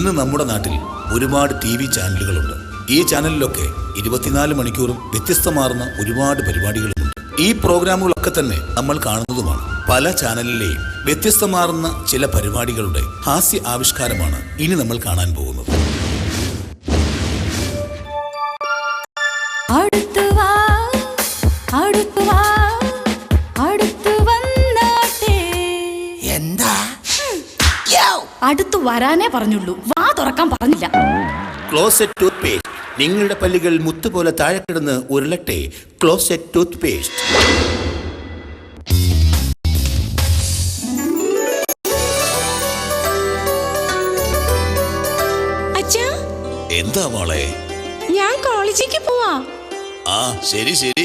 ഇന്ന് നമ്മുടെ നാട്ടിൽ ഒരുപാട് ടി വി ചാനലുകളുണ്ട്. ഈ ചാനലിലൊക്കെ ഇരുപത്തിനാല് മണിക്കൂറും വ്യത്യസ്തമാർന്ന ഒരുപാട് പരിപാടികളുമുണ്ട്. ഈ പ്രോഗ്രാമുകളൊക്കെ തന്നെ നമ്മൾ കാണുന്നതുമാണ്. പല ചാനലിലെയും വ്യത്യസ്തമാർന്ന ചില പരിപാടികളുടെ ഹാസ്യ ആവിഷ്കാരമാണ് ഇനി നമ്മൾ കാണാൻ പോകുന്നത്. അടുത്തു വാ അടുത്തു വാ അടുത്തു വന്നാട്ടെ. എന്താ? അടുത്തു വരാനേ പറഞ്ഞുള്ളൂ. വാ തുറക്കാൻ പറഞ്ഞില്ല. ക്ലോസറ്റ് ടൂത്ത് പേസ്റ്റ് നിങ്ങളുടെ പല്ലുകൾ മുത്തുപോലെ താഴെ കിടന്ന് ഉരുളട്ടെ. ക്ലോസറ്റ് ടൂത്ത് പേസ്റ്റ് എന്താ മോളെ? ഞാൻ കോളേജിലേക്ക് പോവാ. ആ ശരി ശരി.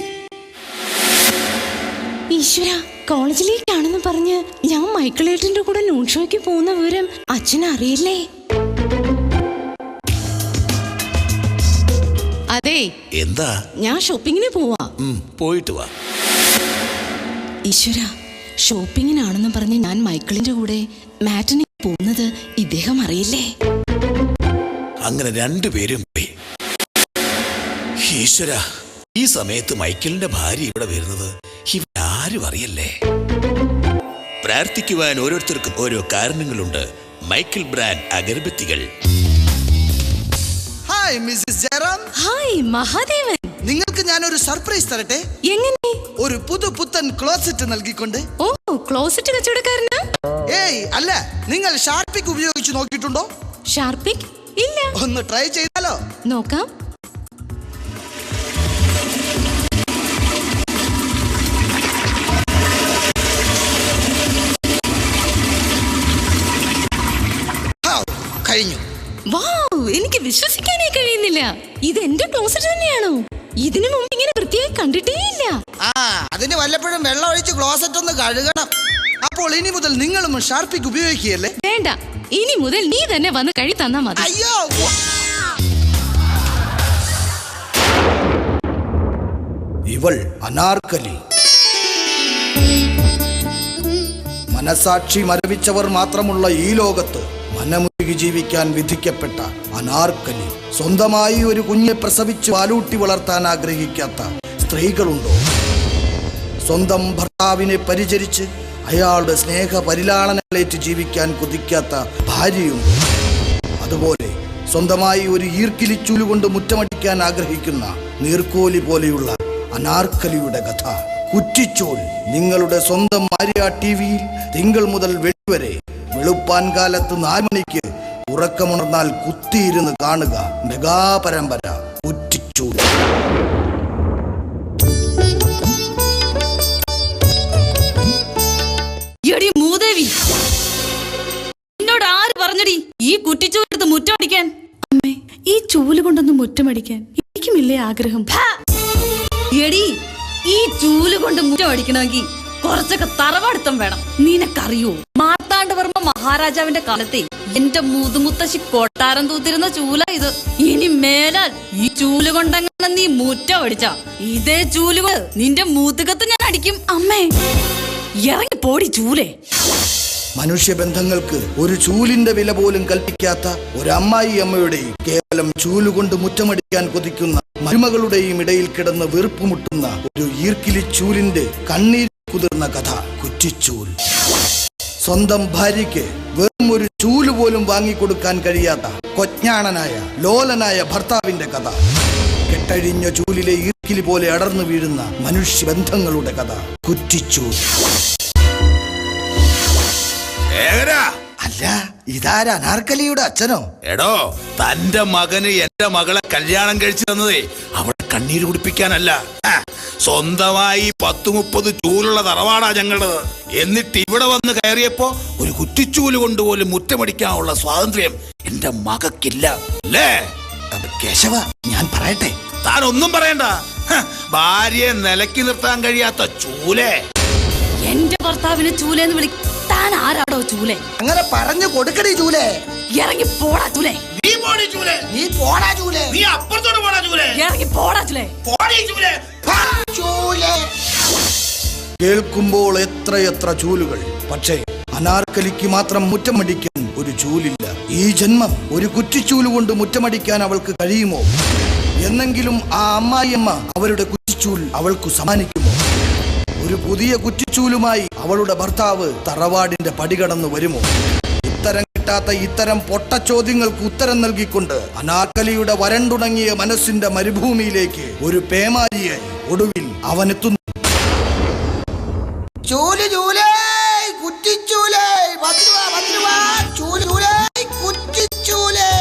ഈശ്വര. കോളേജിലേക്കാണെന്ന് പറഞ്ഞ് ഞാൻ മൈക്കിളേട്ടന്റെ കൂടെ നൂൺ ഷോയ്ക്ക് പോകുന്ന വിവരം അച്ഛൻ അറിയില്ലേ അതെ. എന്താ? ഞാൻ ഷോപ്പിങ്ങിന് പോവാ. പോയിട്ട് വാ. ഈശ്വര ഷോപ്പിങ്ങിനാണെന്ന് പറഞ്ഞ് ഞാൻ മൈക്കിളിന്റെ കൂടെ മാറ്റിന് പോകുന്നത് ഇദ്ദേഹം അറിയില്ലേ? അങ്ങനെ രണ്ടുപേരും പോയി. ഈശ്വര ഈ സമയത്ത് മൈക്കിളിന്റെ ഭാര്യ ഇവിടെ വരുന്നത് ഇവരാരും അറിയല്ലേ? പ്രാർത്ഥിക്കുവാൻ ഓരോരുത്തർക്കും ഓരോ കാരണങ്ങളുണ്ട്. Michael brand അഗർബത്തികൾ. Hi Mrs Jayaram hi Mahadevan. നിങ്ങൾക്ക് ഞാൻ ഒരു സർപ്രൈസ് തരട്ടെ? എങ്ങനെ? ഒരു പുതു പുത്തൻ ക്ലോസറ്റ് നൽകിക്കൊണ്ട്. ഓ ക്ലോസറ്റ് കച്ചവടക്കാരനാ? ഏയ് അല്ല നിങ്ങൾ ഷാർപിക് ഉപയോഗിച്ച് നോക്കിയിട്ടുണ്ടോ? ഷാർപിക് ഇല്ല. ഒന്ന് ട്രൈ ചെയ്താലോ? നോക്കാം. കഴിഞ്ഞു. വാവ് എനിക്ക് വിശ്വസിക്കാനേ കഴിയുന്നില്ല. ഇത് എന്റെ ക്ലോസറ്റ് തന്നെയാണോ? ഇതിനു മുമ്പ് ഇങ്ങനെ വൃത്തിയായി കണ്ടിട്ടേ ഇല്ല ആ അതിന് വല്ലപ്പോഴും വെള്ളം ഒഴിച്ച് ക്ലോസറ്റ് ഒന്ന് കഴുകണം. അപ്പോൾ ഇനി മുതൽ നിങ്ങളും ഷാർപ്പിക്ക് ഉപയോഗിക്കുകയല്ലേ? വേണ്ട ഇനി മുതൽ നീ തന്നെ വന്ന് കഴി തന്നാ മതി. അയ്യോ! ഇവൾ അനാർക്കലി. മനസാക്ഷി മരവിച്ചവർ മാത്രമുള്ള ഈ ലോകത്ത് മനമുരുകി ജീവിക്കാൻ വിധിക്കപ്പെട്ട അനാർക്കലി. സ്വന്തമായി ഒരു കുഞ്ഞെ പ്രസവിച്ച് പാലൂട്ടി വളർത്താൻ ആഗ്രഹിക്കാത്ത സ്ത്രീകളുണ്ടോ? സ്വന്തം ഭർത്താവിനെ പരിചരിച്ച് അയാളുടെ സ്നേഹ പരിലാളനങ്ങളേറ്റ് ജീവിക്കാൻ കുതിക്കാത്ത ഭാര്യയും. അതുപോലെ സ്വന്തമായി ഒരു ഈർക്കിലിച്ചൂലുകൊണ്ട് മുറ്റമടിക്കാൻ ആഗ്രഹിക്കുന്ന നീർക്കോലി പോലെയുള്ള അനാർക്കലിയുടെ കഥ. കുറ്റിച്ചോൽ നിങ്ങളുടെ സ്വന്തം മാരിയ ടി വിയിൽ തിങ്കൾ മുതൽ വെള്ളി വരെ വെളുപ്പാൻ കാലത്ത് നാല് മണിക്ക് ഉറക്കമുണർന്നാൽ കുത്തിയിരുന്ന് കാണുക. മെഗാപരമ്പര മൂദേവി. എന്നോട് ആര് പറഞ്ഞടി ഈ മുറ്റമടിക്കാൻ? അമ്മേ ഈ ചൂൽ കൊണ്ടൊന്ന് മുറ്റമടിക്കാൻ എനിക്കുമില്ലേ ആഗ്രഹം? എടി ഈ ചൂൽ കൊണ്ട് മുറ്റമടിക്കണമെങ്കിൽ കുറച്ചൊക്കെ തറവാടുത്തം വേണം. നിനക്കറിയോ മാർത്താണ്ഡവർമ്മ മഹാരാജാവിന്റെ കാലത്തെ എന്റെ മുതുമുത്തശ്ശി കൊട്ടാരം തൂത്തിരുന്ന ചൂല ഇത്. ഇനി മേലാൽ ഈ ചൂൽ കൊണ്ടങ്ങനെ നീ മുറ്റ പഠിച്ച ഇതേ ചൂൽ നിന്റെ മൂത്തുകത്ത് ഞാൻ അടിക്കും അമ്മേ. ഇറങ്ങി പോടി ചൂലേ. മനുഷ്യബന്ധങ്ങൾക്ക് ഒരു ചൂലിന്റെ വില പോലും കൽപ്പിക്കാത്ത ഒരു അമ്മായി അമ്മയുടെയും കേവലം ചൂലുകൊണ്ട് മുറ്റമടിക്കാൻ കൊതിക്കുന്ന മരുമകളുടെയും ഇടയിൽ കിടന്ന് വീർപ്പുമുട്ടുന്ന ഒരു ഈർക്കിലി ചൂലിന്റെ കണ്ണീർ കുതിർന്ന കഥ കുറ്റിച്ചൂൽ. സ്വന്തം ഭാര്യയ്ക്ക് വെറും ഒരു ചൂൽ പോലും വാങ്ങിക്കൊടുക്കാൻ കഴിയാത്ത കൊജ്ഞാണനായ ലോലനായ ഭർത്താവിന്റെ കഥ. കെട്ടഴിഞ്ഞ ചൂലിലെ ഈർക്കിലി പോലെ അടർന്നു വീഴുന്ന മനുഷ്യബന്ധങ്ങളുടെ കഥ. കുറ്റിച്ചൂൽ ഏകരാ? അല്ല ഇതാരാ? അനാർക്കലിയുടെ അച്ഛനോ? എടോ തന്റെ മകന് എന്റെ മകളെ കല്യാണം കഴിച്ചു തന്നതേ അവളെ കണ്ണീര് കുടിപ്പിക്കാനല്ല. സ്വന്തമായി പത്ത് മുപ്പത് ചൂലുള്ള തറവാടാ ഞങ്ങളുടേത്. എന്നിട്ട് ഇവിടെ വന്ന് കയറിയപ്പോ ഒരു കുറ്റിച്ചൂൽ കൊണ്ടുപോലും മുറ്റമടിക്കാനുള്ള സ്വാതന്ത്ര്യം എന്റെ മകക്കില്ല. അല്ലേ? കേശവ ഞാൻ പറയട്ടെ. താൻ ഒന്നും പറയണ്ട ഭാര്യയെ നിലക്കി നിർത്താൻ കഴിയാത്ത ചൂലേ. എന്റെ ഭർത്താവിനെ ചൂലെന്ന് വിളി താൻ ആരാടോ ചൂലെ? അങ്ങനെ പറഞ്ഞു കൊടുക്കടി ചൂലേ. ഇറങ്ങി പോടാ ചൂലെ. നീ പോടി ചൂലേ. നീ പോടാ ചൂലേ. നീ അപ്പുറത്തോട്ട് പോടാ ചൂലേ. ഇറങ്ങി പോടാ ചൂലെ. പോടി ചൂലെ ചൂലേ. കേൾക്കുമ്പോൾ എത്രയെത്ര ചൂലുകൾ. പക്ഷേ അനാർക്കലിക്ക് മാത്രം മുറ്റമടിക്കാൻ ഒരു ചൂലില്ല. ഈ ജന്മം ഒരു കുറ്റിച്ചൂൽ കൊണ്ട് മുറ്റമടിക്കാൻ അവൾക്ക് കഴിയുമോ? എന്നെങ്കിലും ആ അമ്മായിയമ്മ അവരുടെ കുറ്റിച്ചൂൽ അവൾക്ക് സമ്മാനിക്കുമോ? ഒരു പുതിയ കുറ്റിച്ചൂലുമായി അവളുടെ ഭർത്താവ് തറവാടിന്റെ പടികടന്നു വരുമോ? കിട്ടാത്ത ഇത്തരം പൊട്ട ചോദ്യങ്ങൾക്ക് ഉത്തരം നൽകിക്കൊണ്ട് അനാക്കലിയുടെ വരണ്ടുണങ്ങിയ മനസ്സിന്റെ മരുഭൂമിയിലേക്ക് ഒരു പേമാരിയെ ഒടുവിൽ അവനെത്തുന്നു. ചൂൽ ചൂലേ കുറ്റിച്ചൂലേ ഭദ്രവാ ഭദ്രവാ ചൂൽ ചൂലേ കുറ്റിച്ചൂലേ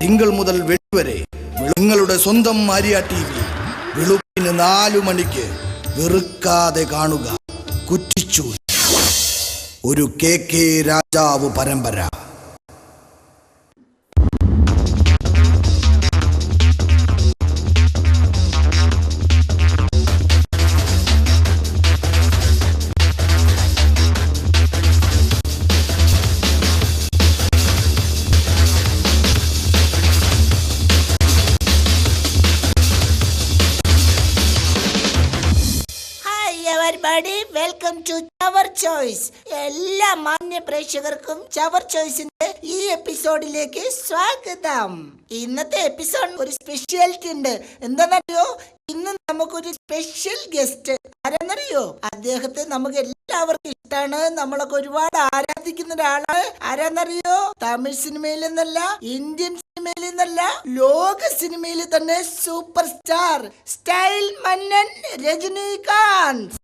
തിങ്കൾ മുതൽ വെടിവരെ വരെ നിങ്ങളുടെ സ്വന്തം മാരിയ ടി വി വെളുപ്പിന് നാലു മണിക്ക് വെറുക്കാതെ കാണുക. കുറ്റിച്ചൂൽ ഒരു കെ കെ രാജാവ് പരമ്പര. ഹായ് എവർബഡി വെൽക്കം ടു ചവർ ചോയ്സ് എല്ലാ മാന്യ പ്രേക്ഷകർക്കും ചവർ ചോയ്സിന്റെ ഈ എപ്പിസോഡിലേക്ക് സ്വാഗതം. ഇന്നത്തെ എപ്പിസോഡ് ഒരു സ്പെഷ്യാലിറ്റി ഉണ്ട്. എന്താണെന്നറിയോ? ഇന്ന് നമുക്കൊരു സ്പെഷ്യൽ ഗസ്റ്റ് ആരാന്നറിയോ? അദ്ദേഹത്തെ നമുക്ക് എല്ലാവർക്കും ഇഷ്ടമാണ് നമ്മളൊക്കെ ഒരുപാട് ആരാധിക്കുന്ന ഒരാളാണ്. ആരാന്നറിയോ? തമിഴ് സിനിമയിൽ നിന്നല്ല ഇന്ത്യൻ സിനിമയിൽ നിന്നല്ല ലോക സിനിമയിൽ തന്നെ സൂപ്പർ സ്റ്റാർ സ്റ്റൈൽ മന്നൻ രജനീകാന്ത്.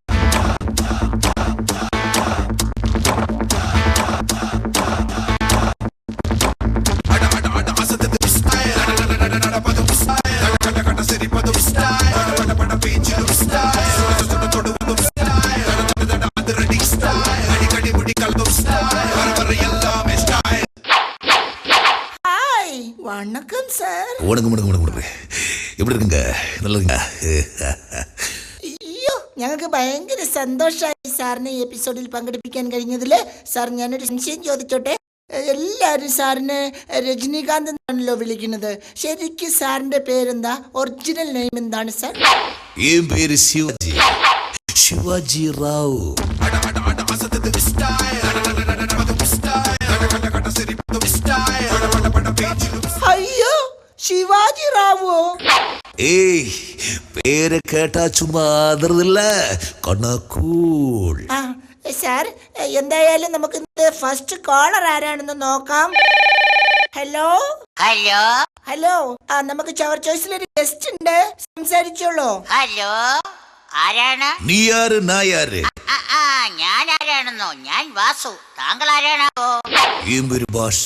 சார் வணக்கம் வணக்கம் வணக்கம் வணக்கம் எப்படி இருக்குங்க நல்லதுங்க അയ്യോ ഞങ്ങൾക്ക് ഭയങ്കര സന്തോഷമായി സാറിനെ ഈ എപ്പിസോഡിൽ പങ്കെടുപ്പിക്കാൻ കഴിഞ്ഞതിൽ സാർ ഞാനൊരു സംശയം ചോദിച്ചോട്ടെ എല്ലാവരും സാറിനെ രജനീകാന്ത് എന്നാണല്ലോ വിളിക്കുന്നത് ശരിക്കും സാറിന്റെ പേരെന്താ ഒറിജിനൽ നെയിം എന്താണ് സാർ என் பேரு சிவாஜி சிவாஜி ராவ் ശിവാജി റാവോ? ഏയ് പേര് കേട്ടാ ചുമ്മാ സാർ എന്തായാലും നമുക്ക് ഫസ്റ്റ് കോളർ ആരാണെന്ന് നോക്കാം. ഹലോ? ഹലോ? ഹലോ ആ നമുക്ക് ചവർ ചോയ്സിൽ ഒരു ഗസ്റ്റ് ഉണ്ട്. സംസാരിച്ചോളൂ. ഹലോ? ആരാണ്? നീ ആര് നായാര് ഞാൻ ആരാണെന്നോ? ഞാൻ വാസു. താങ്കൾ ആരാണോ ഈ ഒരു ഭാഷ.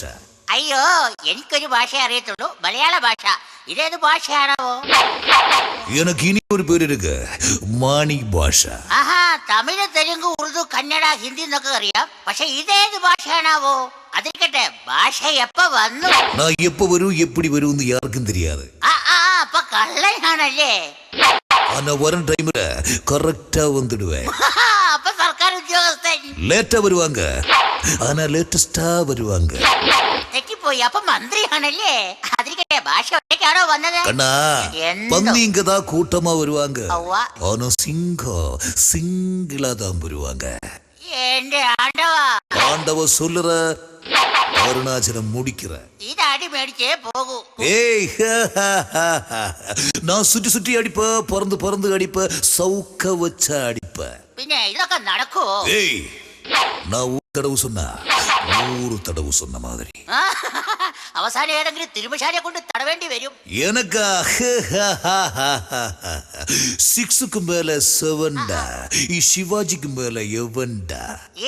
അയ്യോ എനിക്കൊരു ഭാഷ അറിയത്തുള്ളൂ. മലയാള ഭാഷ. ഇതേത് ഭാഷയാണോ? എനിക്ക് ഇനി ഒരു பேர் മാണി ഭാഷ. ആഹാ തമിഴ് തെലുങ്ക് ഉറുദു കന്നഡ ഹിന്ദി എന്നൊക്കെ അറിയാം. പക്ഷെ ഇതേത് ഭാഷയാണാവോ? അതിരിക്കട്ടെ ഭാഷ എപ്പ വന്നു? நான் எப்ப வரும் எப்படி வரும்னு யாருக்கும் தெரியாது ആ ആ അപ്പൊ കള്ളനാണല്ലേ? ஆனா வரும் டைம்ல கரெக்டா வந்துடுவேன் ആഹാ, അപ്പൊ സർക്കാർ ഉദ്യോഗസ്ഥൻ லேட்டா வருவாங்க ஆனா லேட்டஸ்டா வருவாங்க തെറ്റിപ്പോയി അപ്പൊ മന്ത്രിയാണല്ലേ അതിരിക്കട്ടെ ഭാഷ ഒറ്റയ്ക്കാണോ വന്നത് கண்ணா എന്തോ? பந்தி இங்கதான் கூட்டமா வருவாங்க ഔവ്വ. ஆனா சிங்கம் சிங்கிளா தான் வருவாங்க എന്റെ ആണ്ടവാ ஆண்டவ சொல்லுற அருணாச்சலம் முடிக்கிற ഇത് അടി മേടിച്ചേ പോകൂ ஏய் நான் சுற்றி சுற்றி அடிப்ப பறந்து பறந்து அடிப்ப சவுக்க வச்ச அடிப்ப പിന്നെ ഇതൊക്കെ നടക്കുവോ ஏய் நான் തടവുസുന്ന നൂറ് തടവുസുന്ന മാതിരി. അവസാനം ഏതെങ്കിലും തിരുമശാലയെ കൊണ്ട് തടവേണ്ടി വരും. എനക്ക് സിക്സുക്കും മേലെ സെവൻഡ ഈ ശിവാജിക്കും മേലെ എവൻഡ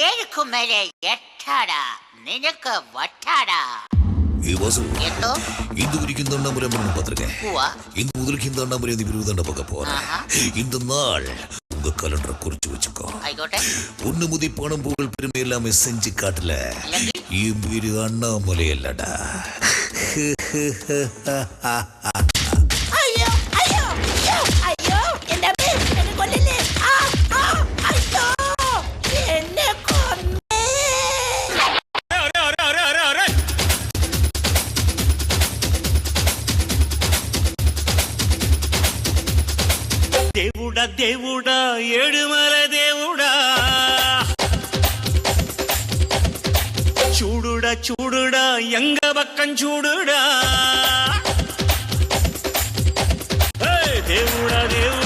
ഏഴുക്കും മേലെ എട്ടാട. നിനക്ക് വട്ടാട. ഈ വാസു ഇന്ന് ഒരിക്കും പത്രിക. ഇന്ന് മുതൽക്കും തണ്ണാമുരം വിരുദ്ധണ്ട പക്ക പോരാ. ഇന്ന് നാൾ உங்க கலண்டரை குறிச்சு வச்சுக்கோ. ஒண்ணு முதி பணம் புகழ் பெருமை எல்லாமே செஞ்சு காட்டல. இம்பீரி அண்ணாமலை இல்லடா. దేవుడా దేవుడా ఏడుమల దేవుడా. చూడుడా చూడుడా ఎంగ పక్కం చూడుడా దేవుడా దేవుడా.